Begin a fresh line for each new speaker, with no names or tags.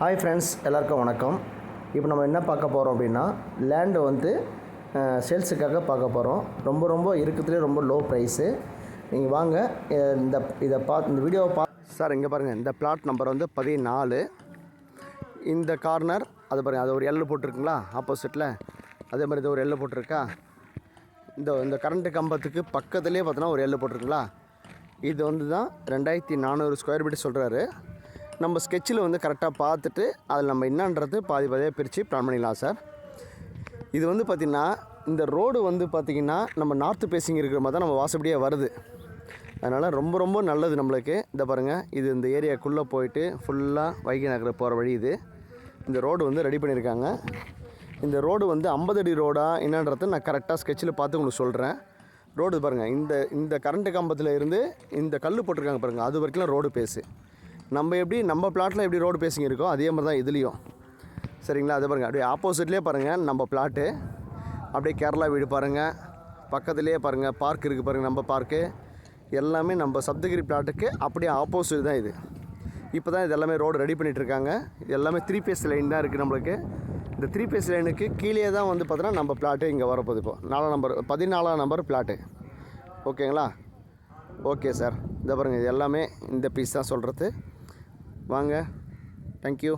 Hi friends எல்லாருக்கும் வணக்கம். இப்போ நம்ம என்ன பார்க்க போகிறோம் அப்படின்னா லேண்டு வந்து சேல்ஸுக்காக பார்க்க போகிறோம் ரொம்ப ரொம்ப இருக்கிறதுலே ரொம்ப லோ ப்ரைஸு நீங்கள் வாங்க இந்த இதை பார்த்து இந்த வீடியோவை பா சார் இங்கே பாருங்கள் இந்த பிளாட் நம்பர் வந்து பதினாலு. இந்த கார்னர் அது பாருங்கள் அது ஒரு எல்லு போட்டிருக்குங்களா? ஆப்போசிட்டில் அதே மாதிரி இது ஒரு எல்லு போட்டிருக்கா? இந்த இந்த கரண்ட்டு கம்பத்துக்கு பக்கத்துலேயே பார்த்தோன்னா ஒரு எல்லு போட்டிருக்குங்களா? இது வந்து தான் ரெண்டாயிரத்தி நானூறு ஸ்கொயர் ஃபீட் சொல்கிறாரு நம்ம ஸ்கெட்சில் வந்து கரெக்டாக பார்த்துட்டு அதில் நம்ம என்னன்றது பாதி பாதியாக பிரித்து பிளான் பண்ணிடலாம் சார் இது வந்து பார்த்திங்கன்னா இந்த ரோடு வந்து பார்த்திங்கன்னா நம்ம நார்த்து பேசிங் இருக்கிற மாதிரி தான் நம்ம வாசப்படியாக வருது. அதனால் ரொம்ப ரொம்ப நல்லது நம்மளுக்கு. இந்த பாருங்கள் இது இந்த ஏரியாக்குள்ளே போயிட்டு ஃபுல்லாக வைகை நகர் போகிற வழி இது. இந்த ரோடு வந்து ரெடி பண்ணியிருக்காங்க இந்த ரோடு வந்து ஐம்பது அடி ரோடா என்னன்றதை நான் கரெக்டாக ஸ்கெட்சில் பார்த்து உங்களுக்கு சொல்கிறேன் ரோடு பாருங்கள் இந்த இந்த கரண்ட்டு கம்பத்தில் இருந்து இந்த கல் போட்டிருக்காங்க பாருங்கள் அது வரைக்கும் ரோடு பேஸு நம்ம எப்படி நம்ம பிளாட்டில் எப்படி ரோடு பேசிங் இருக்கோ அதே மாதிரி தான் இதுலேயும். சரிங்களா? அது பாருங்கள் அப்படியே ஆப்போசிட்லேயே பாருங்கள் நம்ம பிளாட்டு அப்படியே கேரளா வீடு பாருங்கள் பக்கத்துலேயே பாருங்கள் பார்க் இருக்குது பாருங்கள் நம்ம பார்க்கு எல்லாமே நம்ம சப்தகிரி பிளாட்டுக்கு அப்படியே ஆப்போசிட் தான் இது. இப்போ தான் இது எல்லாமே ரோடு ரெடி பண்ணிகிட்ருக்காங்க இருக்காங்க இது எல்லாமே த்ரீ பேஸ் லைன் தான் இருக்குது நம்மளுக்கு. இந்த த்ரீ பேஸ் லைனுக்கு கீழே தான் வந்து பார்த்தோன்னா நம்ம பிளாட்டு இங்கே வரப்போகுது இப்போ. நாலாம் நம்பர் பதினாலாம் நம்பர் பிளாட்டு ஓகேங்களா? ஓகே சார் இதை பாருங்கள் இது எல்லாமே இந்த பீஸ் தான் சொல்கிறது வாங்க. தேங்க்யூ